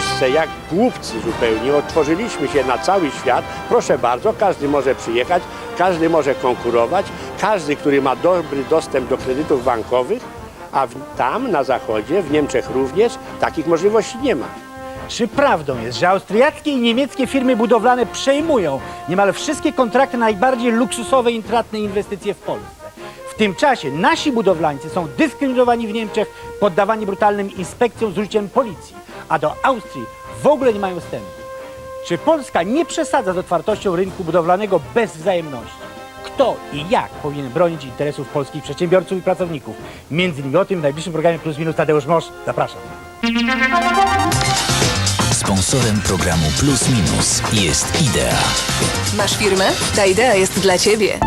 Polsce jak głupcy zupełnie otworzyliśmy się na cały świat. Proszę bardzo, każdy może przyjechać, każdy może konkurować, każdy, który ma dobry dostęp do kredytów bankowych, a w, tam na zachodzie, w Niemczech również, takich możliwości nie ma. Czy prawdą jest, że austriackie i niemieckie firmy budowlane przejmują niemal wszystkie kontrakty na najbardziej luksusowe i intratne inwestycje w Polsce? W tym czasie nasi budowlańcy są dyskryminowani w Niemczech, poddawani brutalnym inspekcjom z użyciem policji, a do Austrii w ogóle nie mają wstępu. Czy Polska nie przesadza z otwartością rynku budowlanego bez wzajemności? Kto i jak powinien bronić interesów polskich przedsiębiorców i pracowników? Między innymi o tym w najbliższym programie Plus Minus Tadeusz Mosz. Zapraszam. Sponsorem programu Plus Minus jest Idea. Masz firmę? Ta idea jest dla ciebie.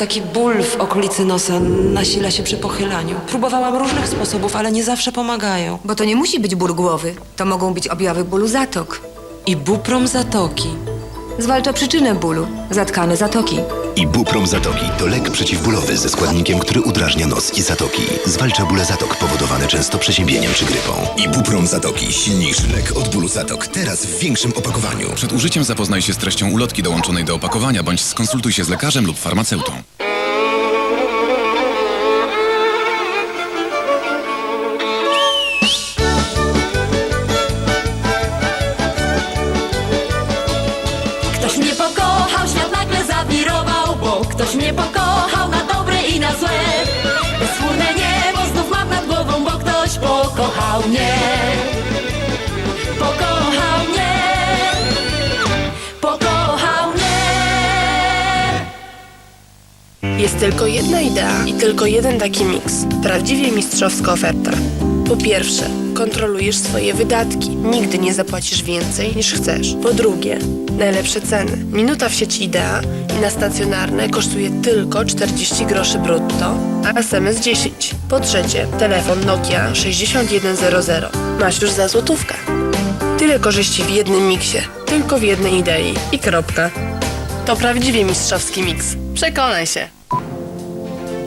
Taki ból w okolicy nosa nasila się przy pochylaniu. Próbowałam różnych sposobów, ale nie zawsze pomagają. Bo to nie musi być ból głowy. To mogą być objawy bólu zatok. I buprom zatoki. Zwalcza przyczynę bólu. Zatkane zatoki. Ibuprom Zatoki to lek przeciwbólowy ze składnikiem, który udrażnia nos i zatoki. Zwalcza bóle zatok powodowane często przeziębieniem czy grypą. Ibuprom Zatoki. Silniejszy lek od bólu zatok. Teraz w większym opakowaniu. Przed użyciem zapoznaj się z treścią ulotki dołączonej do opakowania bądź skonsultuj się z lekarzem lub farmaceutą. Ktoś mnie pokochał na dobre i na złe. Bezchmurne niebo znów mam nad głową, bo ktoś pokochał mnie. Pokochał mnie. Pokochał mnie. Jest tylko jedna idea i tylko jeden taki miks. Prawdziwie mistrzowska oferta. Po pierwsze, kontrolujesz swoje wydatki. Nigdy nie zapłacisz więcej niż chcesz. Po drugie, najlepsze ceny. Minuta w sieci Idea i na stacjonarne kosztuje tylko 40 groszy brutto, a SMS 10. Po trzecie, telefon Nokia 6100. Masz już za złotówkę. Tyle korzyści w jednym miksie, tylko w jednej idei i kropka. To prawdziwie mistrzowski miks. Przekonaj się.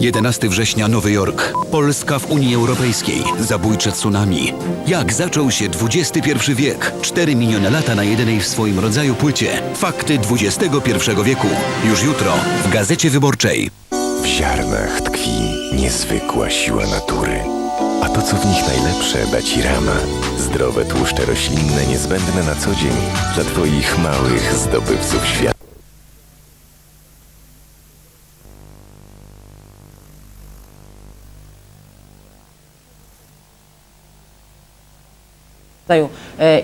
11 września Nowy Jork. Polska w Unii Europejskiej. Zabójcze tsunami. Jak zaczął się XXI wiek? 4 miliony lata na jedynej w swoim rodzaju płycie. Fakty XXI wieku. Już jutro w Gazecie Wyborczej. W ziarnach tkwi niezwykła siła natury. A to, co w nich najlepsze, da ci rama. Zdrowe tłuszcze roślinne niezbędne na co dzień dla twoich małych zdobywców świata. Rodzaju, e,